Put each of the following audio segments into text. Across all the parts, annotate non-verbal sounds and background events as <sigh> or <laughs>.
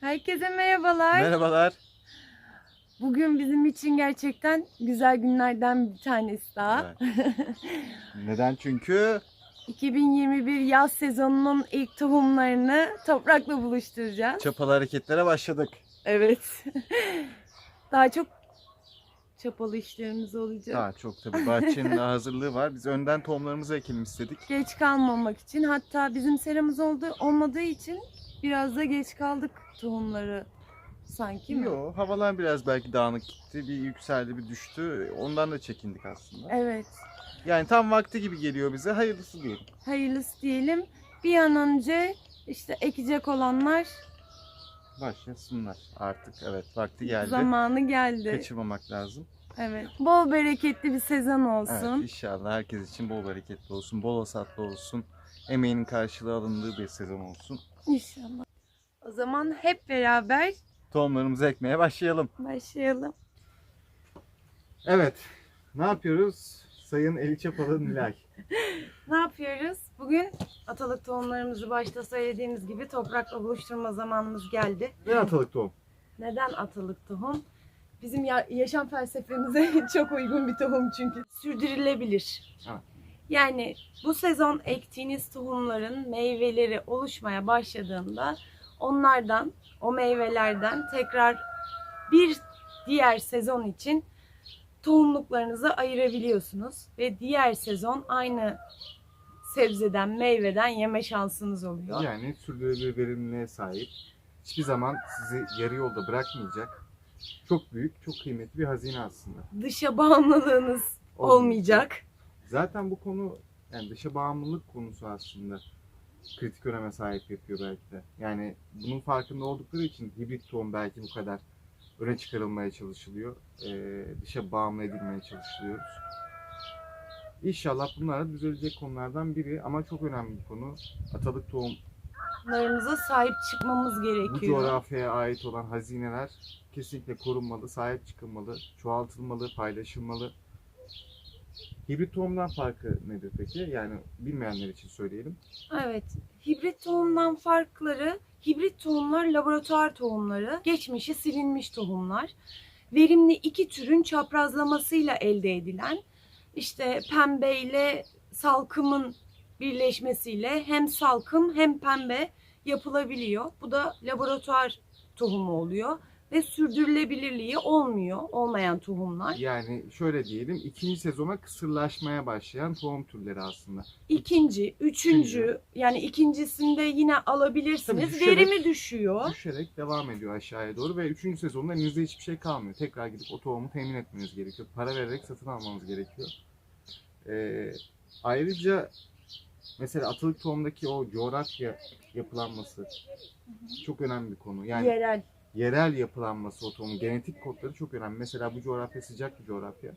Herkese merhabalar. Merhabalar. Bugün bizim için gerçekten güzel günlerden bir tanesi daha. Evet. <laughs> Neden? Çünkü 2021 yaz sezonunun ilk tohumlarını toprakla buluşturacağız. çapalı hareketlere başladık. Evet. <laughs> daha çok çapalı işlerimiz olacak. Daha çok tabii bahçenin de hazırlığı var. Biz önden tohumlarımızı ekelim istedik. Geç kalmamak için hatta bizim seramız oldu olmadığı için biraz da geç kaldık tohumları sanki mi? Yo, havalar biraz belki dağınık gitti. Bir yükseldi, bir düştü. Ondan da çekindik aslında. Evet. Yani tam vakti gibi geliyor bize. Hayırlısı diyelim. Hayırlısı diyelim. Bir an önce işte ekecek olanlar Başlasınlar artık. Evet, vakti geldi. zamanı geldi. Kaçırmamak lazım. Evet. Bol bereketli bir sezon Evet, olsun. inşallah herkes için bol bereketli olsun, bol hasatlı olsun. Emeğinin karşılığı alındığı bir sezon olsun. İnşallah. O zaman hep beraber Tohumlarımızı ekmeye başlayalım. başlayalım. Evet. Ne yapıyoruz? Sayın Eli Çapalı Nilay. <laughs> Ne yapıyoruz? Bugün atalık tohumlarımızı başta söylediğimiz gibi toprakla buluşturma zamanımız geldi. Ne atalık tohum? Neden atalık tohum? Bizim ya- yaşam felsefemize <laughs> çok uygun bir tohum çünkü. Sürdürülebilir. Evet. Yani bu sezon ektiğiniz tohumların meyveleri oluşmaya başladığında onlardan, o meyvelerden tekrar bir diğer sezon için tohumluklarınızı ayırabiliyorsunuz ve diğer sezon aynı sebzeden, meyveden yeme şansınız oluyor. Yani sürdürülebilir verimliliğe sahip. Hiçbir zaman sizi yarı yolda bırakmayacak. Çok büyük, çok kıymetli bir hazine aslında. Dışa bağımlılığınız olmayacak. Zaten bu konu yani dışa bağımlılık konusu aslında kritik öneme sahip yapıyor belki de. Yani bunun farkında oldukları için hibrit tohum belki bu kadar öne çıkarılmaya çalışılıyor. Ee, dışa bağımlı edilmeye çalışılıyoruz. İnşallah bunlar da düzelecek konulardan biri ama çok önemli bir konu. Atalık tohum Tohumlarımıza sahip çıkmamız bu gerekiyor. coğrafyaya ait olan hazineler kesinlikle korunmalı, sahip çıkılmalı, çoğaltılmalı, paylaşılmalı. Hibrit tohumdan farkı nedir peki? Yani bilmeyenler için söyleyelim. Evet. Hibrit tohumdan farkları, hibrit tohumlar laboratuvar tohumları, geçmişi silinmiş tohumlar. Verimli iki türün çaprazlamasıyla elde edilen, işte pembe ile salkımın birleşmesiyle hem salkım hem pembe yapılabiliyor. Bu da laboratuvar tohumu oluyor ve sürdürülebilirliği olmuyor, olmayan tohumlar. Yani şöyle diyelim, ikinci sezona kısırlaşmaya başlayan tohum türleri aslında. İkinci, üçüncü, Üçüncü. yani ikincisinde yine alabilirsiniz. Tabii düşerek- Verimi düşüyor. Düşerek devam ediyor aşağıya doğru ve üçüncü sezonda elinizde hiçbir şey kalmıyor. Tekrar gidip o tohumu temin etmeniz gerekiyor. Para vererek satın almanız gerekiyor. Ee, ayrıca mesela atılık tohumdaki o coğrafya yapılanması çok önemli bir konu. Yani Yerel. Yerel yapılanması o tohumun genetik kodları çok önemli. Mesela bu coğrafya sıcak bir coğrafya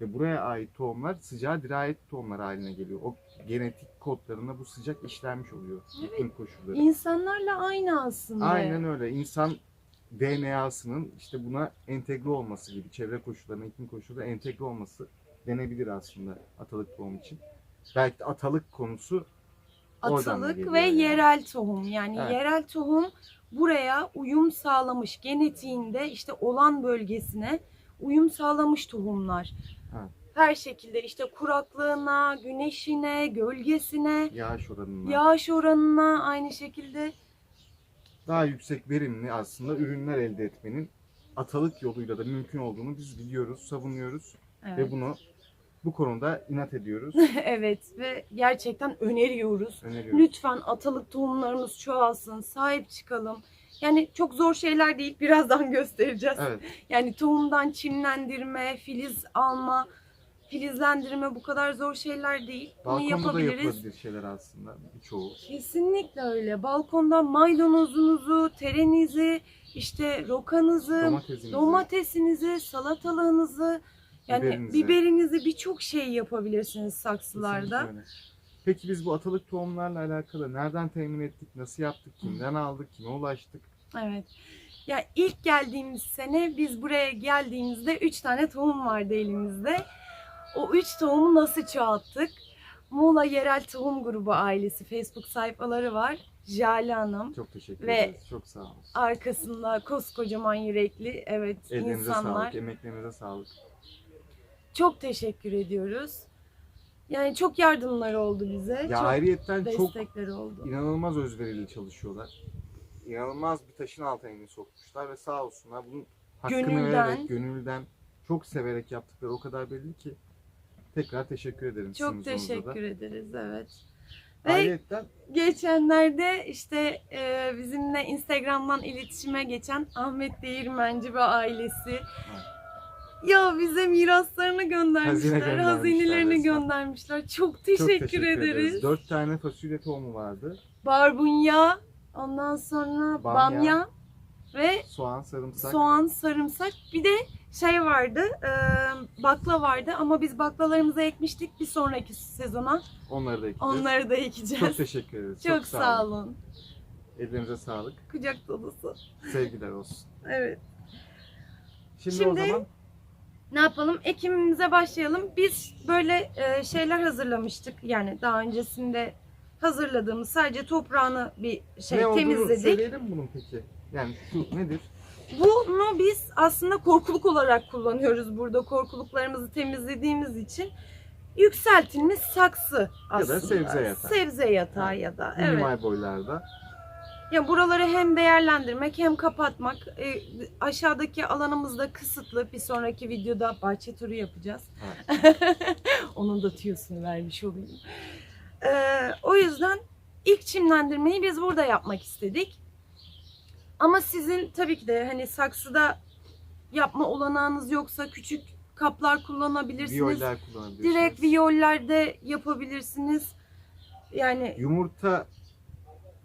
ve buraya ait tohumlar sıcağa dirayet tohumlar haline geliyor. O genetik kodlarına bu sıcak işlenmiş oluyor iklim koşulları. İnsanlarla aynı aslında. Aynen öyle. İnsan DNA'sının işte buna entegre olması gibi çevre koşullarına, iklim koşullarına entegre olması denebilir aslında atalık tohum için. Belki de atalık konusu Atalık ve yani. yerel tohum. Yani Evet. yerel tohum buraya uyum sağlamış. Genetiğinde işte olan bölgesine uyum sağlamış tohumlar. Evet. Her şekilde işte kuraklığına, güneşine, gölgesine, yağış oranına yağış oranına aynı şekilde daha yüksek verimli aslında ürünler elde etmenin atalık yoluyla da mümkün olduğunu biz biliyoruz, savunuyoruz Evet. ve bunu bu konuda inat ediyoruz, <laughs> evet ve gerçekten öneriyoruz. öneriyoruz. Lütfen atalık tohumlarımız çoğalsın, sahip çıkalım. Yani çok zor şeyler değil, birazdan <laughs> göstereceğiz. Evet, Yani tohumdan çimlendirme, filiz alma, filizlendirme bu kadar zor şeyler değil. Bunu balkonda da yapabiliriz. yapılabilir şeyler aslında birçoğu. Kesinlikle öyle. Balkonda maydanozunuzu, terenizi, işte rokanızı, Domatesinizi, domatesinizi, salatalığınızı, yani Biberinizi. biberinizi birçok şey yapabilirsiniz saksılarda. Peki biz bu atalık tohumlarla alakalı nereden temin ettik, nasıl yaptık, kimden aldık, kime ulaştık? Evet. Ya ilk geldiğimiz sene biz buraya geldiğimizde 3 tane tohum vardı elimizde. O 3 tohumu nasıl çoğalttık? Muğla Yerel Tohum Grubu ailesi Facebook sayfaları var. Jale Hanım, Çok teşekkür Ve- ederiz. Çok sağ olun. arkasında koskocaman yürekli evet Ellerinize insanlar. sağlık, emeklerinize sağlık. Çok teşekkür ediyoruz. Yani çok yardımları oldu bize. Ya çok ayrıyetten çok destekleri oldu. inanılmaz özverili çalışıyorlar. İnanılmaz bir taşın altına elini sokmuşlar ve sağ olsunlar bunun hakkını Gönülden. vererek, gönülden çok severek yaptıkları o kadar belli ki. Tekrar teşekkür ederim Çok teşekkür ederiz evet. Ve Ayrıyetten geçenlerde işte e, bizimle Instagram'dan iletişime geçen Ahmet Değirmenci ve ailesi ya bize miraslarını göndermişler, Hazine göndermişler hazinelerini resmen. göndermişler. Çok çok teşekkür, teşekkür ederiz. Dört tane fasulye tohumu vardı. Barbunya, ondan sonra Bamya. bamya, ve Soğan, sarımsak. soğan, sarımsak. Bir de şey vardı, e, bakla vardı ama biz baklalarımızı ekmiştik bir sonraki sezona. Onları da ekeceğiz. Onları da ekeceğiz. Çok teşekkür ederiz. Çok sağ olun. Ellerinize sağlık. Kucak dolusu. Sevgiler olsun. Evet. Şimdi, Şimdi- o zaman Ne yapalım? Ekimimize başlayalım. Biz böyle e, şeyler hazırlamıştık. Yani daha öncesinde hazırladığımız sadece toprağını bir şey ne olduğunu temizledik. söyleyelim bunun peki. Yani şu nedir? Bunu biz aslında korkuluk olarak kullanıyoruz burada. Korkuluklarımızı temizlediğimiz için yükseltilmiş saksı aslında. sebze yatağı. Sebze yatağı ya da evet. Minimal boylarda. Ya buraları hem değerlendirmek hem kapatmak. E, aşağıdaki alanımız da kısıtlı. Bir sonraki videoda bahçe turu yapacağız. <laughs> Onun da tüyosunu vermiş olayım. E, o yüzden ilk çimlendirmeyi biz burada yapmak istedik. Ama sizin tabii ki de hani saksıda yapma olanağınız yoksa küçük kaplar kullanabilirsiniz. Viyoller kullanabilirsiniz. Direkt viyollerde yapabilirsiniz. Yani Yumurta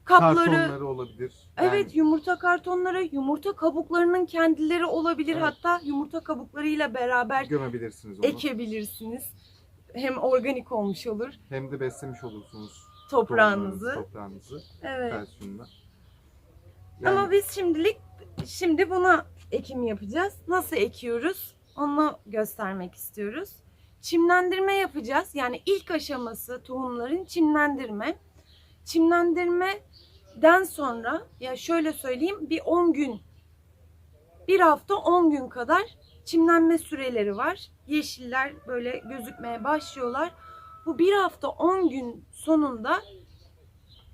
kapları kartonları olabilir. Yani Evet yumurta kartonları, yumurta kabuklarının kendileri olabilir. Evet. Hatta yumurta kabuklarıyla beraber gömebilirsiniz onu. ekebilirsiniz. Hem organik olmuş olur Hem de beslemiş olursunuz toprağınızı. toprağınızı. Evet. Kalsiyumla. Ama biz şimdilik şimdi buna ekim yapacağız. Nasıl ekiyoruz? Onu göstermek istiyoruz. Çimlendirme yapacağız. Yani ilk aşaması tohumların çimlendirme. Çimlendirmeden sonra ya şöyle söyleyeyim bir 10 gün bir hafta 10 gün kadar çimlenme süreleri var. Yeşiller böyle gözükmeye başlıyorlar. Bu bir hafta 10 gün sonunda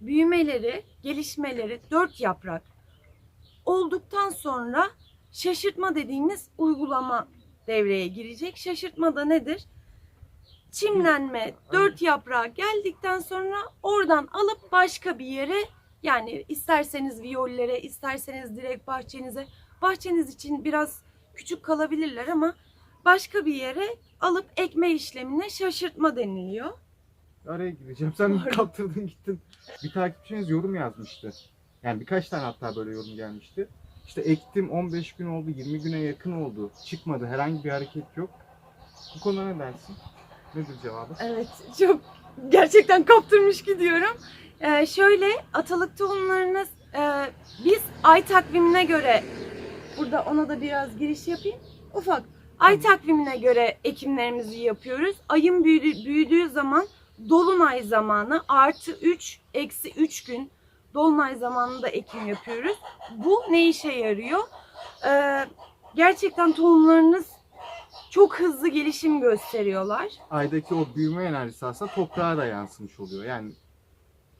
büyümeleri, gelişmeleri dört yaprak olduktan sonra şaşırtma dediğimiz uygulama devreye girecek. Şaşırtma da nedir? Çimlenme dört yaprağı geldikten sonra oradan alıp başka bir yere yani isterseniz viyollere isterseniz direkt bahçenize bahçeniz için biraz küçük kalabilirler ama başka bir yere alıp ekme işlemine şaşırtma deniliyor. Araya gireceğim. Sen Pardon. kaptırdın gittin. Bir takipçiniz yorum yazmıştı. Yani birkaç tane hatta böyle yorum gelmişti. İşte ektim 15 gün oldu, 20 güne yakın oldu. Çıkmadı, herhangi bir hareket yok. Bu konuda ne dersin? Nedir cevabı? Evet, çok gerçekten kaptırmış gidiyorum. Ee, şöyle atalık tohumlarınız e, biz ay takvimine göre burada ona da biraz giriş yapayım. Ufak. Ay takvimine göre ekimlerimizi yapıyoruz. Ayın büyüdü- büyüdüğü zaman dolunay zamanı artı 3 eksi 3 gün dolunay zamanında ekim yapıyoruz. Bu ne işe yarıyor? Ee, gerçekten tohumlarınız çok hızlı gelişim gösteriyorlar. Aydaki o büyüme enerjisi aslında toprağa da yansımış oluyor. Yani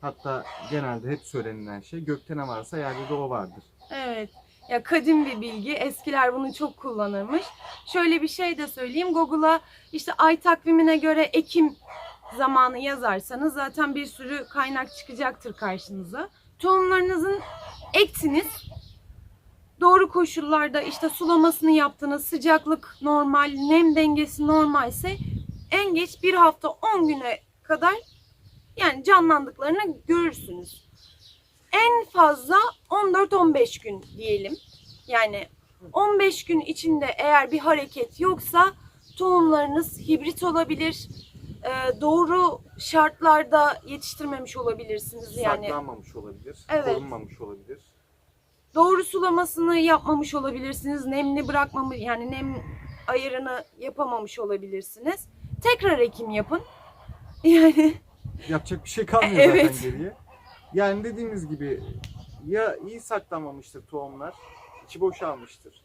hatta genelde hep söylenilen şey gökte ne varsa yerde de o vardır. Evet. Ya kadim bir bilgi. Eskiler bunu çok kullanırmış. Şöyle bir şey de söyleyeyim. Google'a işte ay takvimine göre Ekim zamanı yazarsanız zaten bir sürü kaynak çıkacaktır karşınıza. Tohumlarınızın ektiniz. Doğru koşullarda işte sulamasını yaptınız. Sıcaklık normal, nem dengesi normalse en geç bir hafta 10 güne kadar yani canlandıklarını görürsünüz. En fazla 14-15 gün diyelim. Yani 15 gün içinde eğer bir hareket yoksa tohumlarınız hibrit olabilir. Ee, doğru şartlarda yetiştirmemiş olabilirsiniz yani. Saklanmamış olabilir, Evet. korunmamış olabilir. Doğru sulamasını yapmamış olabilirsiniz. Nemli bırakmamış yani nem ayarını yapamamış olabilirsiniz. Tekrar ekim yapın. <laughs> Yani Yapacak bir şey kalmıyor Evet. zaten geriye. Yani dediğimiz gibi ya iyi saklanmamıştır tohumlar, içi boşalmıştır.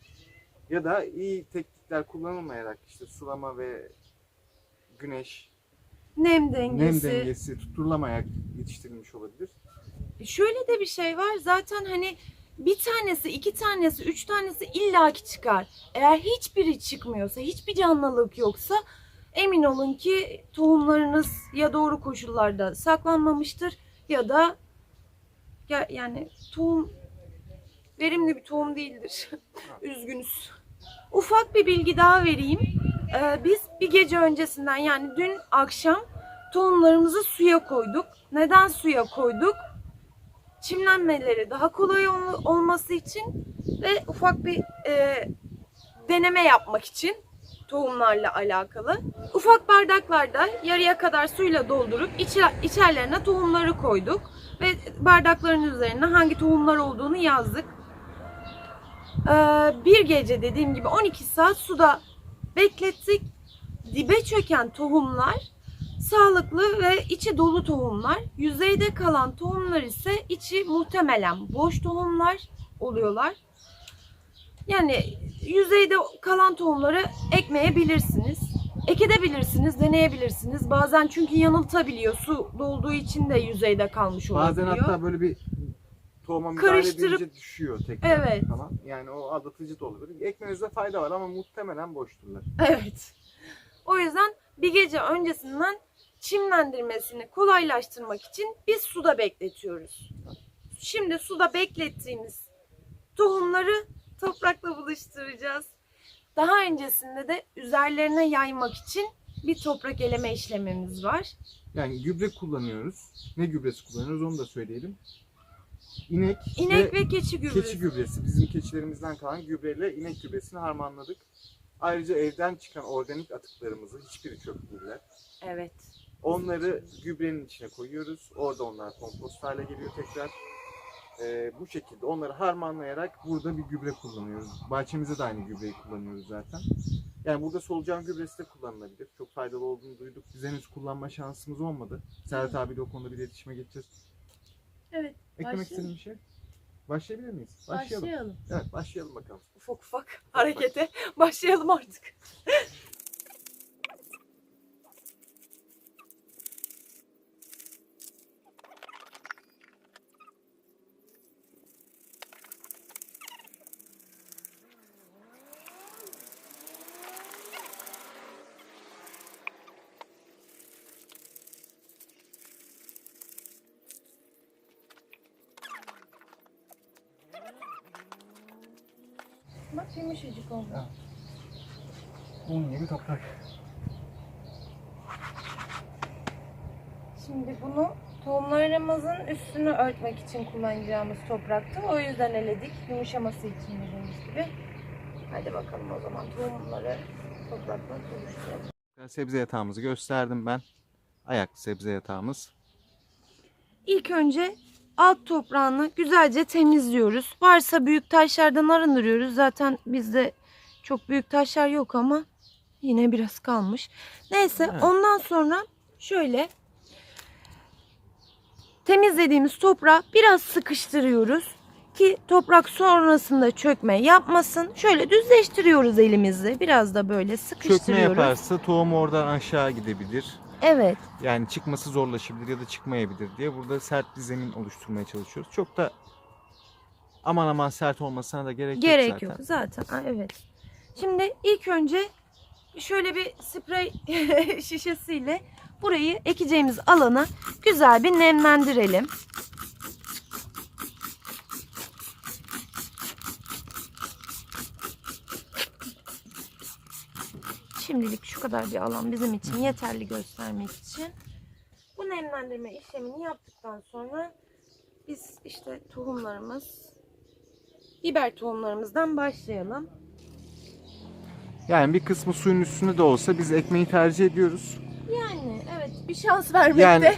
Ya da iyi teknikler kullanılmayarak işte sulama ve güneş, Nem dengesi. nem dengesi tutturulamayarak yetiştirilmiş olabilir. Şöyle de bir şey var. Zaten hani bir tanesi, iki tanesi, üç tanesi illaki çıkar. Eğer hiçbiri çıkmıyorsa, hiçbir canlılık yoksa emin olun ki tohumlarınız ya doğru koşullarda saklanmamıştır ya da ya, yani tohum verimli bir tohum değildir. <laughs> Üzgünüz. Ufak bir bilgi daha vereyim. Ee, biz bir gece öncesinden yani dün akşam tohumlarımızı suya koyduk. Neden suya koyduk? çimlenmeleri daha kolay ol- olması için ve ufak bir e, deneme yapmak için tohumlarla alakalı. Ufak bardaklarda yarıya kadar suyla doldurup içe- içerlerine tohumları koyduk ve bardakların üzerine hangi tohumlar olduğunu yazdık. Ee, bir gece dediğim gibi 12 saat suda beklettik. Dibe çöken tohumlar sağlıklı ve içi dolu tohumlar. Yüzeyde kalan tohumlar ise içi muhtemelen boş tohumlar oluyorlar. Yani yüzeyde kalan tohumları ekmeyebilirsiniz. Ekebilirsiniz, deneyebilirsiniz. Bazen çünkü yanıltabiliyor. Su dolduğu için de yüzeyde kalmış Bazen olabiliyor. hatta böyle bir tohuma müdahale Karıştırıp- edince düşüyor tekrar Evet. falan. Yani o aldatıcı da olabilir. Ekmenizde fayda var ama muhtemelen boşturlar. Evet. O yüzden bir gece öncesinden çimlendirmesini kolaylaştırmak için biz suda bekletiyoruz. Şimdi suda beklettiğimiz tohumları toprakla buluşturacağız. Daha öncesinde de üzerlerine yaymak için bir toprak eleme işlemimiz var. Yani gübre kullanıyoruz. Ne gübresi kullanıyoruz onu da söyleyelim. İnek, İnek ve keçi gübresi. keçi gübresi. Bizim keçilerimizden kalan gübreyle inek gübresini harmanladık. Ayrıca evden çıkan organik atıklarımızı hiçbiri çöp değiller. Evet. Onları gübrenin içine koyuyoruz. Orada onlar kompost hale geliyor tekrar. Ee, bu şekilde onları harmanlayarak burada bir gübre kullanıyoruz. Bahçemizde de aynı gübreyi kullanıyoruz zaten. Yani burada solucan gübresi de kullanılabilir. Çok faydalı olduğunu duyduk. Biz henüz kullanma şansımız olmadı. Serhat abiyle o konuda bir iletişime geçeceğiz. Evet. Eklemek istediğin bir şey? Başlayabilir miyiz? Başlayalım. Başlayalım. Evet başlayalım bakalım. Ufak ufak <laughs> harekete başlayalım artık. <laughs> Bak yumuşacık oldu. Un gibi toprak. Şimdi bunu tohumlarımızın üstünü örtmek için kullanacağımız topraktı. O yüzden eledik. Yumuşaması için dediğimiz gibi. Hadi bakalım o zaman tohumları toprakla buluşturalım. Sebze yatağımızı gösterdim ben. Ayaklı sebze yatağımız. İlk önce alt toprağını güzelce temizliyoruz. Varsa büyük taşlardan arındırıyoruz. Zaten bizde çok büyük taşlar yok ama yine biraz kalmış. Neyse Evet. ondan sonra şöyle temizlediğimiz toprağı biraz sıkıştırıyoruz ki toprak sonrasında çökme yapmasın. Şöyle düzleştiriyoruz elimizle. Biraz da böyle Çökme sıkıştırıyoruz. yaparsa tohum oradan aşağı gidebilir. Evet. Yani çıkması zorlaşabilir ya da çıkmayabilir diye burada sert bir zemin oluşturmaya çalışıyoruz. Çok da aman aman sert olmasına da gerek, Gerek yok yok zaten. zaten. Ha, evet. Şimdi ilk önce şöyle bir sprey <laughs> şişesiyle burayı ekeceğimiz alana güzel bir nemlendirelim. Şimdilik şu kadar bir alan bizim için yeterli göstermek için. Bu nemlendirme işlemini yaptıktan sonra biz işte tohumlarımız biber tohumlarımızdan başlayalım. Yani bir kısmı suyun üstünde de olsa biz ekmeği tercih ediyoruz. Yani evet bir şans vermekte Yani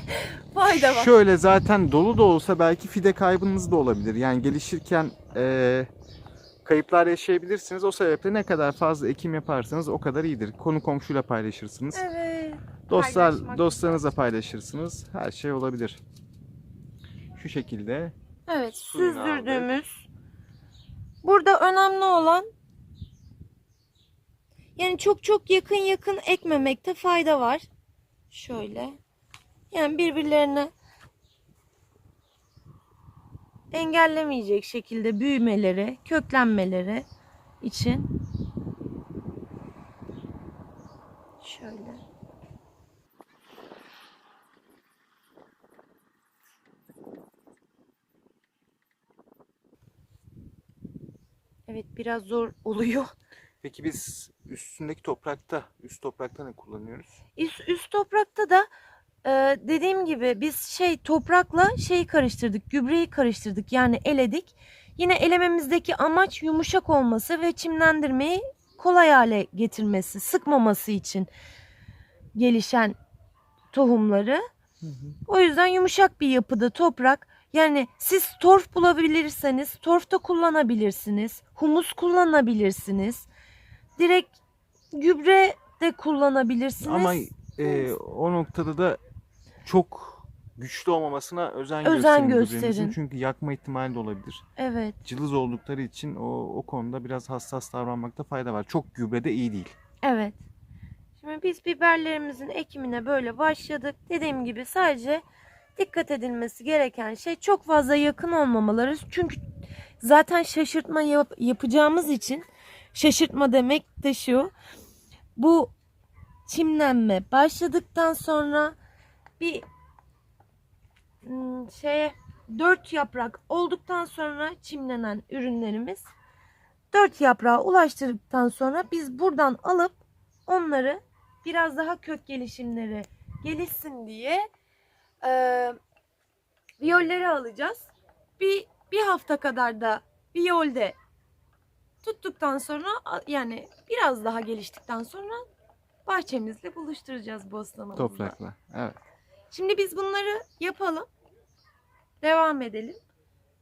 fayda var. Şöyle zaten dolu da olsa belki fide kaybınız da olabilir. Yani gelişirken eee, kayıplar yaşayabilirsiniz. O sebeple ne kadar fazla ekim yaparsanız o kadar iyidir. Konu komşuyla paylaşırsınız. Evet. Dostlar paylaşmak dostlarınızla paylaşırsınız. Her şey olabilir. şu şekilde Evet, Suyunu aldık. süzdürdüğümüz. Burada önemli olan yani çok çok yakın yakın ekmemekte fayda var. Şöyle. Yani birbirlerine engellemeyecek şekilde büyümeleri, köklenmeleri için şöyle. Evet biraz zor oluyor. Peki biz üstündeki toprakta, üst toprakta ne kullanıyoruz? Üst, üst toprakta da e, dediğim gibi biz şey toprakla şeyi karıştırdık, gübreyi karıştırdık yani eledik. Yine elememizdeki amaç yumuşak olması ve çimlendirmeyi kolay hale getirmesi, sıkmaması için gelişen tohumları. O yüzden yumuşak bir yapıda toprak. Yani siz torf bulabilirseniz torf da kullanabilirsiniz. Humus kullanabilirsiniz. Direkt gübre de kullanabilirsiniz. Ama e, o noktada da çok güçlü olmamasına özen, Özen gösterin gösterin. Çünkü yakma ihtimali de olabilir. Evet. Cılız oldukları için o, o konuda biraz hassas davranmakta fayda var. Çok gübre de iyi değil. Evet. Şimdi biz biberlerimizin ekimine böyle başladık. Dediğim gibi sadece dikkat edilmesi gereken şey çok fazla yakın olmamaları. Çünkü zaten şaşırtma yap- yapacağımız için şaşırtma demek de şu. Bu çimlenme başladıktan sonra bir hmm, şeye dört yaprak olduktan sonra çimlenen ürünlerimiz dört yaprağa ulaştırdıktan sonra biz buradan alıp onları biraz daha kök gelişimleri gelişsin diye e, viyolleri alacağız. Bir, bir hafta kadar da viyolde tuttuktan sonra yani biraz daha geliştikten sonra bahçemizle buluşturacağız bostanımızda. Toprakla. Evet. Şimdi biz bunları yapalım. Devam edelim.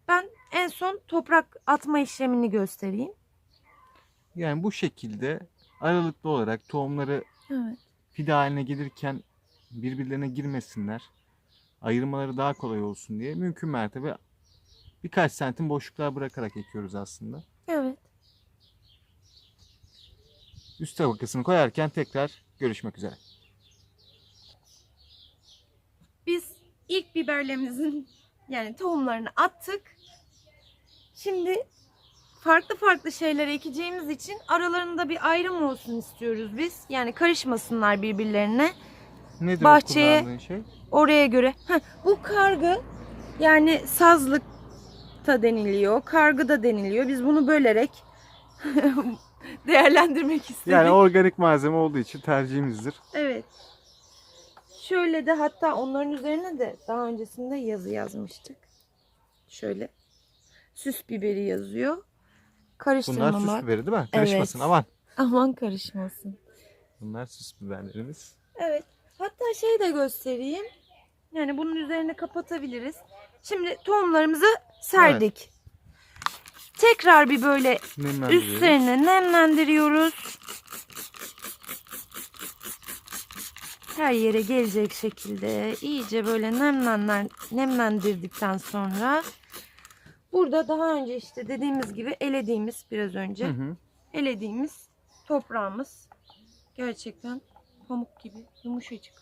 Ben en son toprak atma işlemini göstereyim. Yani bu şekilde aralıklı olarak tohumları Evet. fide haline gelirken birbirlerine girmesinler. Ayırmaları daha kolay olsun diye mümkün mertebe birkaç santim boşluklar bırakarak ekiyoruz aslında. Evet. Üst tabakasını koyarken tekrar görüşmek üzere. Biz ilk biberlerimizin yani tohumlarını attık. Şimdi farklı farklı şeyler ekeceğimiz için aralarında bir ayrım olsun istiyoruz biz. Yani karışmasınlar birbirlerine. Nedir Bahçeye- o kullandığın şey? Oraya göre. Heh, bu kargı yani sazlık da deniliyor. Kargı da deniliyor. Biz bunu bölerek <laughs> değerlendirmek istedik. Yani organik malzeme olduğu için tercihimizdir. Evet. Şöyle de hatta onların üzerine de daha öncesinde yazı yazmıştık. Şöyle. Süs biberi yazıyor. Bunlar Karıştırmamak. süs biberi değil mi? Karışmasın Evet. aman. Aman karışmasın. Bunlar süs biberlerimiz. Evet. Hatta şey de göstereyim. Yani bunun üzerine kapatabiliriz. Şimdi tohumlarımızı serdik. Tekrar bir böyle üstlerine nemlendiriyoruz. Her yere gelecek şekilde iyice böyle nemlenler, nemlendirdikten sonra burada daha önce işte dediğimiz gibi elediğimiz biraz önce Hı hı. elediğimiz toprağımız gerçekten pamuk gibi yumuşacık.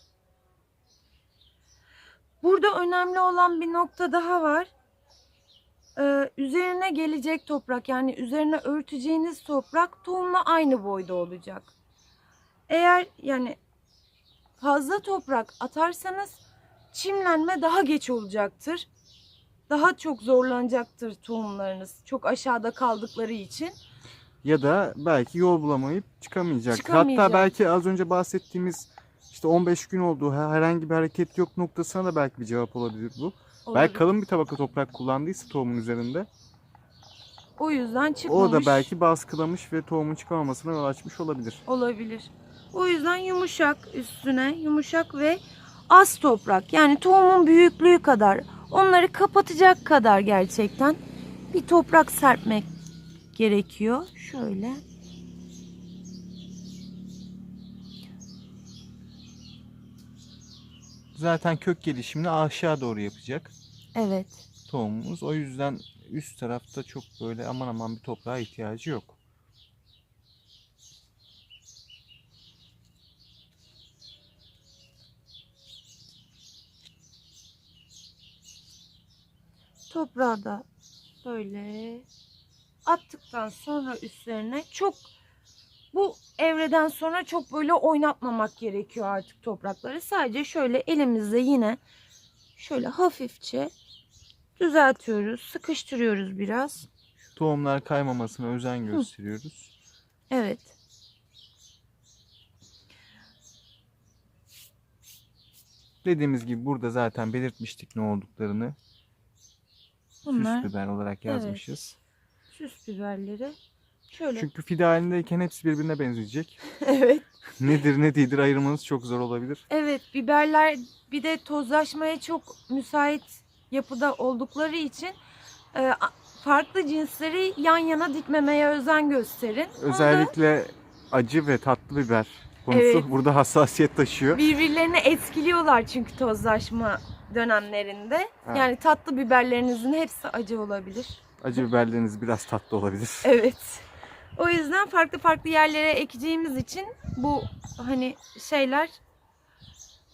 Burada önemli olan bir nokta daha var. Ee, üzerine gelecek toprak yani üzerine örteceğiniz toprak tohumla aynı boyda olacak. Eğer yani fazla toprak atarsanız çimlenme daha geç olacaktır. Daha çok zorlanacaktır tohumlarınız. Çok aşağıda kaldıkları için. Ya da belki yol bulamayıp çıkamayacak. Çıkamayacak. Hatta belki az önce bahsettiğimiz işte 15 gün olduğu herhangi bir hareket yok noktasına da belki bir cevap olabilir bu. Belki kalın bir tabaka toprak kullandıysa tohumun üzerinde. O yüzden çıkmamış. O da belki baskılamış ve tohumun çıkamamasına yol açmış olabilir. olabilir. O yüzden yumuşak üstüne yumuşak ve az toprak yani tohumun büyüklüğü kadar onları kapatacak kadar gerçekten bir toprak serpmek gerekiyor. Şöyle. Zaten kök gelişimini aşağı doğru yapacak. Evet. tohumumuz. O yüzden üst tarafta çok böyle aman aman bir toprağa ihtiyacı yok. Toprağı da böyle attıktan sonra üstlerine çok bu evreden sonra çok böyle oynatmamak gerekiyor artık toprakları. Sadece şöyle elimizle yine şöyle hafifçe düzeltiyoruz, sıkıştırıyoruz biraz. Tohumlar kaymamasına özen gösteriyoruz. Evet. Dediğimiz gibi burada zaten belirtmiştik ne olduklarını. Bunlar Süs biber olarak yazmışız. süs biberleri. Şöyle. Çünkü fide halindeyken hepsi birbirine benzeyecek. <laughs> evet. Nedir ne değildir ayırmanız çok zor olabilir. Evet, biberler bir de tozlaşmaya çok müsait yapıda oldukları için e, farklı cinsleri yan yana dikmemeye özen gösterin. Özellikle acı ve tatlı biber konusu Evet. burada hassasiyet taşıyor. birbirlerini etkiliyorlar çünkü tozlaşma dönemlerinde. Ha. Yani tatlı biberlerinizin hepsi acı olabilir. Acı biberleriniz biraz tatlı olabilir. Evet. O yüzden farklı farklı yerlere ekeceğimiz için bu hani şeyler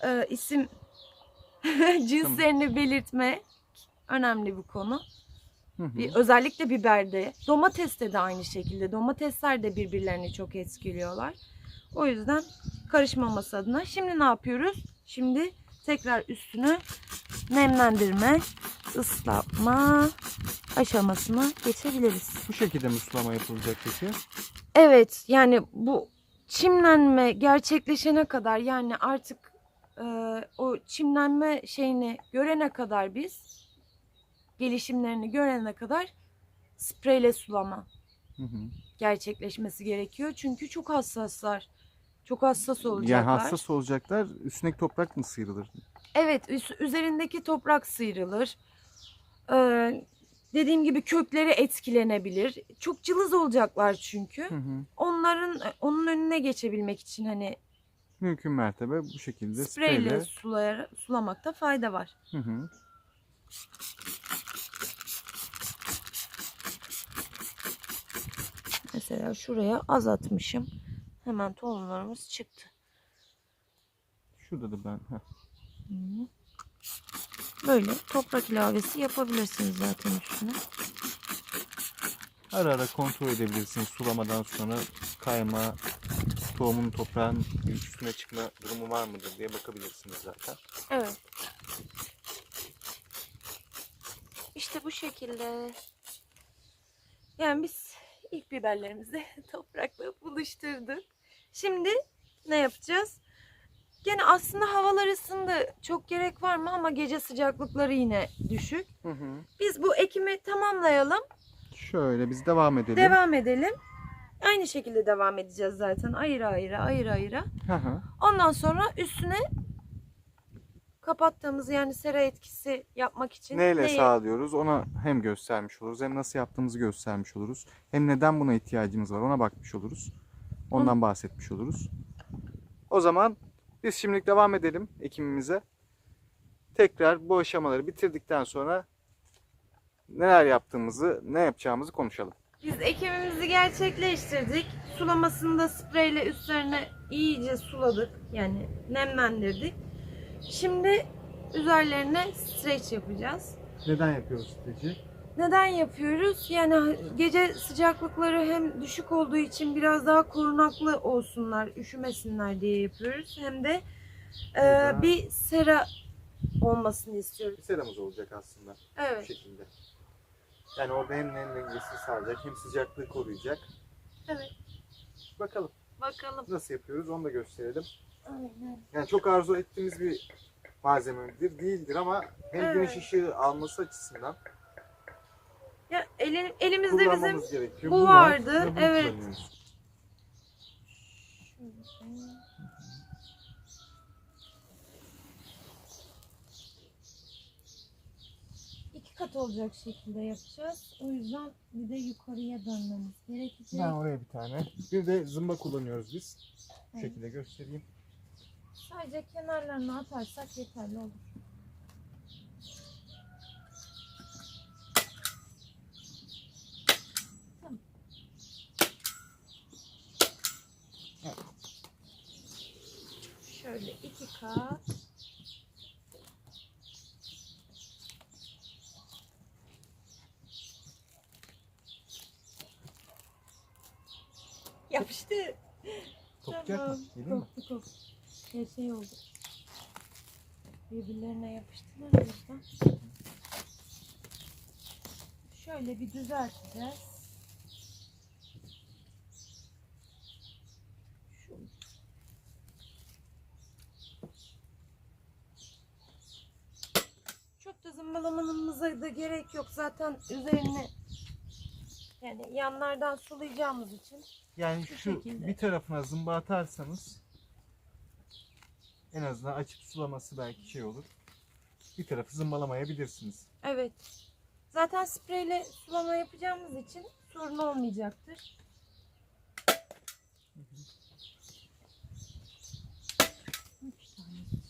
e, isim <laughs> cinslerini belirtme önemli bir konu. Hı hı. Bir, özellikle biberde, domateste de aynı şekilde. Domatesler de birbirlerini çok etkiliyorlar. O yüzden karışmaması adına. Şimdi ne yapıyoruz? Şimdi tekrar üstünü nemlendirme, ıslatma aşamasına geçebiliriz. Bu şekilde mi sulama yapılacak peki? Evet yani bu çimlenme gerçekleşene kadar yani artık e, o çimlenme şeyini görene kadar biz gelişimlerini görene kadar spreyle sulama Hı hı. gerçekleşmesi gerekiyor. Çünkü çok hassaslar. Çok hassas olacaklar. Yani hassas olacaklar. Üstündeki toprak mı sıyrılır? Evet üs- üzerindeki toprak sıyrılır. Ee, dediğim gibi kökleri etkilenebilir. Çok cılız olacaklar çünkü. Hı hı. Onların onun önüne geçebilmek için hani Mümkün mertebe bu şekilde spreyle spreyle. sulayar, sulamakta fayda var. Hı hı. Mesela şuraya az atmışım. Hemen tohumlarımız çıktı. Şurada da ben. heh. Böyle toprak ilavesi yapabilirsiniz zaten üstüne. Ara ara kontrol edebilirsiniz sulamadan sonra kayma, tohumun toprağın üstüne çıkma durumu var mıdır diye bakabilirsiniz zaten. Evet. İşte bu şekilde. Yani biz ilk biberlerimizi <laughs> toprakla buluşturduk. Şimdi ne yapacağız? Gene aslında havalar ısındı. Çok gerek var mı ama gece sıcaklıkları yine düşük. Hı hı. Biz bu ekimi tamamlayalım. Şöyle biz devam edelim. Devam edelim. Aynı şekilde devam edeceğiz zaten. Ayrı ayrı, ayrı ayrı. Hı hı. Ondan sonra üstüne kapattığımız yani sera etkisi yapmak için Neyle neyi- sağlıyoruz ona hem göstermiş oluruz hem nasıl yaptığımızı göstermiş oluruz. Hem neden buna ihtiyacımız var ona bakmış oluruz. Ondan bahsetmiş oluruz. O zaman biz şimdilik devam edelim ekimimize. Tekrar bu aşamaları bitirdikten sonra neler yaptığımızı, ne yapacağımızı konuşalım. Biz ekimimizi gerçekleştirdik. Sulamasını da spreyle üstlerine iyice suladık. Yani nemlendirdik. Şimdi üzerlerine streç yapacağız. Neden yapıyoruz siteci? Neden yapıyoruz? Yani gece sıcaklıkları hem düşük olduğu için biraz daha korunaklı olsunlar, üşümesinler diye yapıyoruz. Hem de e, bir sera olmasını istiyoruz. Bir seramız olacak aslında bu Evet. şekilde. Yani orada hem nem dengesini sağlayacak hem sıcaklığı koruyacak. Evet. Bakalım Bakalım. nasıl yapıyoruz onu da gösterelim. Yani çok arzu ettiğimiz bir malzemedir, değildir ama hem Evet. güneş ışığı alması açısından Ya elin, elimizde bizim kullanmamız gerekiyor. bu var vardı, bunu evet. kullanıyoruz. iki kat olacak şekilde yapacağız. O yüzden bir de yukarıya dönmemiz gerekecek. Ben oraya bir tane. Bir de zımba kullanıyoruz biz. Bu Evet. şekilde göstereyim. Sadece kenarlarını atarsak yeterli olur. Tamam. Şöyle iki kat. Yapıştı. Tamam. Koptu koptu. Şey, şey oldu. Birbirlerine yapıştılar o yüzden. Şöyle bir düzelteceğiz. Çok da zımbalamanımıza da gerek yok. Zaten üzerine yani yanlardan sulayacağımız için Yani Şu şu şekilde. bir tarafına zımba atarsanız en azından açıp sulaması belki şey olur. Bir tarafı zımbalamayabilirsiniz. Evet. Zaten spreyle sulama yapacağımız için sorun olmayacaktır.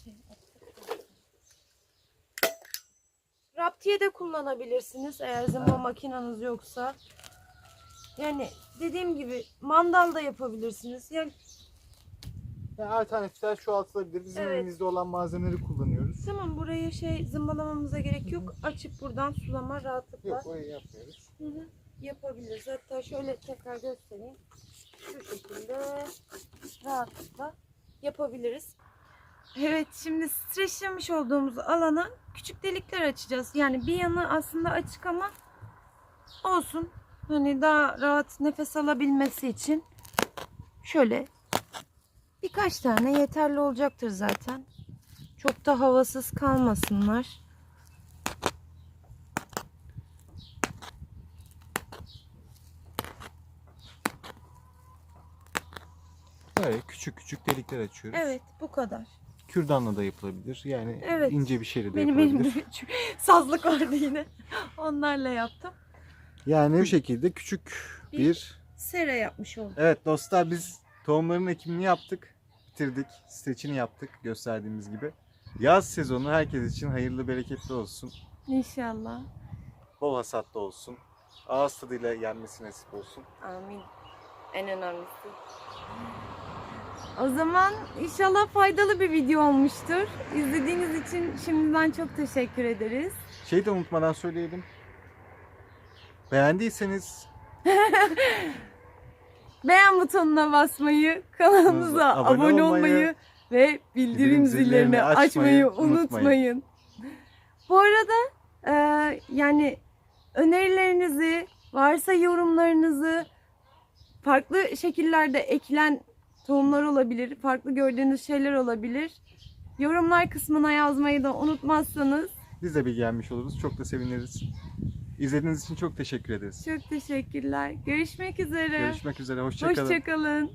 Şey. Raptiye de kullanabilirsiniz eğer zımba makineniz yoksa. Yani dediğim gibi mandal da yapabilirsiniz. Yani Yani alternatifler çoğaltılabilir. Bizim Evet. elimizde olan malzemeleri kullanıyoruz. tamam buraya şey zımbalamamıza gerek yok. Açıp buradan sulama rahatlıkla Yok orayı yapmıyoruz. Hı hı, yapabiliriz. Hatta şöyle tekrar göstereyim. Şu şekilde rahatlıkla yapabiliriz. Evet şimdi streçlemiş olduğumuz alana küçük delikler açacağız. Yani bir yanı aslında açık ama olsun. Hani daha rahat nefes alabilmesi için şöyle birkaç tane yeterli olacaktır zaten. Çok da havasız kalmasınlar. Böyle küçük küçük delikler açıyoruz. Evet bu kadar. Kürdanla da yapılabilir. Yani Evet. ince bir şeyle de Benim yapılabilir. elimde küçük <laughs> sazlık vardı yine. Onlarla yaptım. Yani bu şekilde küçük Bir- bir... Sera yapmış oldum. Evet dostlar biz tohumların ekimini yaptık. Bitirdik. Streçini yaptık gösterdiğimiz gibi. Yaz sezonu herkes için hayırlı bereketli olsun. İnşallah. Bol hasatlı olsun. Ağız tadıyla yenmesi nasip olsun. Amin. En önemlisi. O zaman inşallah faydalı bir video olmuştur. İzlediğiniz için şimdiden çok teşekkür ederiz. Şey de unutmadan söyleyelim. Beğendiyseniz <laughs> Beğen butonuna basmayı, kanalımıza Abone abone, olmayı, olmayı ve bildirim zillerini açmayı unutmayın. unutmayın. Bu arada e, yani önerilerinizi, varsa yorumlarınızı farklı şekillerde ekilen tohumlar olabilir, farklı gördüğünüz şeyler olabilir. Yorumlar kısmına yazmayı da unutmazsanız biz de bilgilenmiş oluruz. Çok da seviniriz. İzlediğiniz için çok teşekkür ederiz. çok teşekkürler. Görüşmek üzere. Görüşmek üzere. Hoşçakalın. Hoşçakalın.